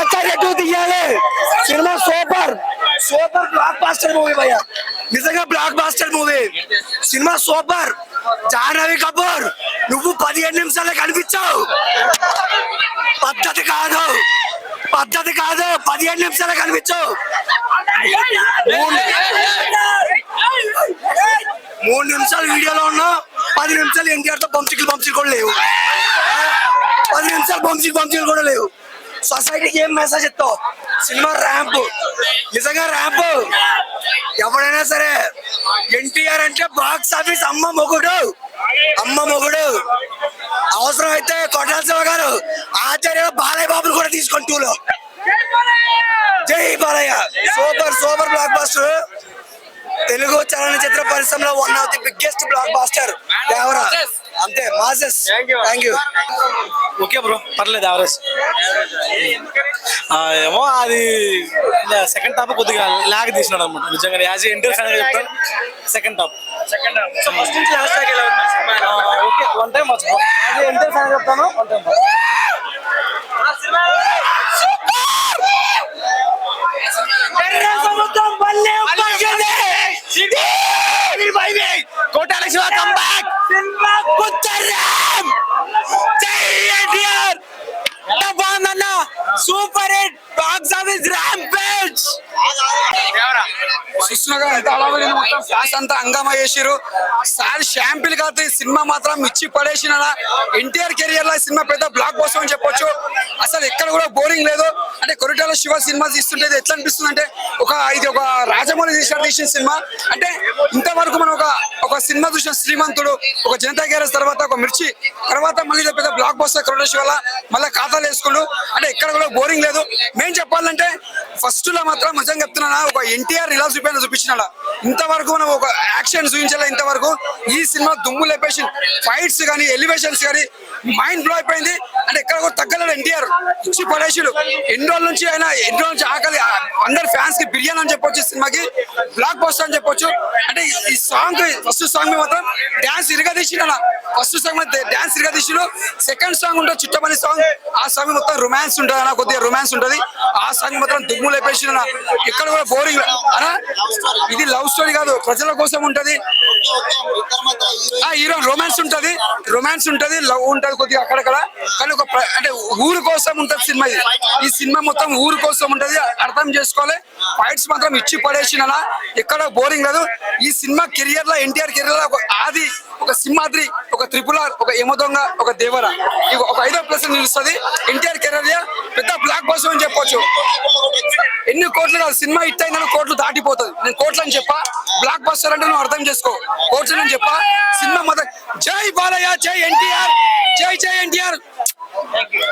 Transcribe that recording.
ఆచార్య two తీయాలి. Cinema super. Super blockbuster movie భయ్య. నిజంగా blockbuster movie cinema super. Janhvi Kapoor నువ్వు పదిహేను నిమిషాలే కనిపించావు. పద్ధతి కాదు. పద్ధతి కాదు. పదిహేను నిమిషాలే కనిపించావు. మూడు- నిమిషాలు వీడియోలో ఉన్నావు. పది నిమిషాలు ఎన్టీఆర్తో బంచికలు బంచికలు కూడా లేవు. పది నిమిషాలు బంచికలు బంచికలు కూడా లేవు. సొసైటీకి ఏం మెసేజ్ ఇస్తావు? సినిమా ర్యాంప్ నిజంగా ర్యాంప్ ఎవడైనా సరే ఎన్టీఆర్ అంటే బాక్స్ ఆఫీస్ అమ్మ మొగుడు. అమ్మ మొగుడు. అవసరం అయితే కొట్టాల శివ గారు. ఆచార్య బాలయ్య బాబుని కూడా తీసుకొని టూలో Jai Balayya. Super super blockbuster Telugu చలనచిత్ర పరిశ్రమలో one of the biggest blockbuster Devara అంతే masses thank you okay bro పర్లేదు యావరేజ్ ఏమో అది సెకండ్ టాప్ కొద్దిగా లాగ్ తీసినాడు అనమాట. నిజంగా యాజ్ ఎన్టీఆర్ ఫ్యాన్ చెప్తాను. Second top okay one time వచ్చు. యాజ్ ఎన్టీఆర్ ఫ్యాన్ చెప్తాను. One time Koratala Siva come back బాగుందన్న super hit box office rampage చూస్తున్నాగా ఎంత అలవలేదు మొత్తం ఫ్యాన్స్ అంతా హంగామా చేసిరు సార్ షాంపిల్ కాదు ఈ సినిమా మాత్రం మిచ్చి పడేసిన ఎన్టీఆర్ కెరియర్లో సినిమా పెద్ద బ్లాక్ బస్టర్ అని చెప్పొచ్చు అసలు ఎక్కడ కూడా బోరింగ్ లేదు అంటే కొరిటాల శివ సినిమా తీస్తుంటే ఎట్లా అనిపిస్తుంది అంటే ఒక ఇది ఒక రాజమౌళి తీసిన తీసిన సినిమా. అంటే ఇంతవరకు మనం ఒక ఒక సినిమా చూసిన శ్రీమంతుడు ఒక జనతా గ్యారేజ్ తర్వాత ఒక మిర్చి తర్వాత మళ్ళీ పెద్ద బ్లాక్ బస్టర్ కరోడేష్ వల్ల మళ్ళీ ఖాతాలు వేసుకుంటూ అంటే ఎక్కడ కూడా బోరింగ్ లేదు. మేం చెప్పాలంటే ఫస్ట్లో మాత్రం నిజంగా చెప్తున్నా ఒక ఎన్టీఆర్ ఇలా చూపించిన చూపించిన ఇంతవరకు మనం ఒక యాక్షన్ చూపించాల ఇంతవరకు. ఈ సినిమా దుమ్ము లేపేసి ఫైట్స్ కానీ ఎలివేషన్స్ కానీ మైండ్ బ్లో అయిపోయింది. అంటే ఎక్కడ కూడా తగ్గలేడు ఎన్టీఆర్. ఇచ్చి పడేసాడు. ఎన్ని రోజుల నుంచి ఆయన ఎన్ని రోజుల నుంచి ఆకలి అందరు అందరి ఫ్యాన్స్కి బిర్యానీ అని చెప్పొచ్చు సినిమాకి బ్లాక్ పోస్టర్ అని చెప్పొచ్చు. అంటే ఈ సాంగ్ ఫస్ట్ సాంగ్ మాత్రం డాన్స్ ఇరగదీసిన ఫస్ట్ సాంగ్ డాన్స్ ఇరగదీసిన సెకండ్ సాంగ్ ఉంటుంది చుట్టమని సాంగ్ ఆ సాంగ్ మొత్తం రొమాన్స్ ఉంటుంది అన్న కొద్దిగా రొమాన్స్ ఉంటది. ఆ సాంగ్ మాత్రం దుమ్ము లేపేసిన ఇక్కడ కూడా బోరింగ్ ఇది లవ్ స్టోరీ కాదు ప్రజల కోసం ఉంటది. ఆ హీరో రొమాన్స్ ఉంటది. రొమాన్స్ ఉంటది లవ్ ఉంటది కొద్దిగా అక్కడక్కడ. కానీ ఒక అంటే ఊరు కోసం ఉంటది సినిమా ఇది. ఈ సినిమా మొత్తం ఊరు కోసం ఉంటది అర్థం చేసుకోవాలి. ఫైట్స్ మాత్రం ఇచ్చి పడేసిన ఎక్కడ బోరింగ్ లేదు ఈ సినిమా కెరియర్లో ఎన్టీఆర్ కెరియర్లో ఒక ఆది ఒక సింహాద్రి ఒక త్రిపుల ఒక యమదొంగ ఒక దేవర. ఒక ఐదో ప్లేస్ నిలుస్తుంది. ఎన్టీఆర్ కెరియర్ పెద్ద బ్లాక్ బస్ అని చెప్పొచ్చు. ఎన్ని కోట్లు కాదు సినిమా హిట్ అయిందని కోట్లు దాటిపోతుంది. నేను కోట్లు అని చెప్పా. బ్లాక్ బస్టర్ అంటే నువ్వు అర్థం చేసుకో. కోట్లు అని చెప్పా. సినిమా మొదటి జై బాలయ్య జై ఎన్టీఆర్ జై జై ఎన్టీఆర్.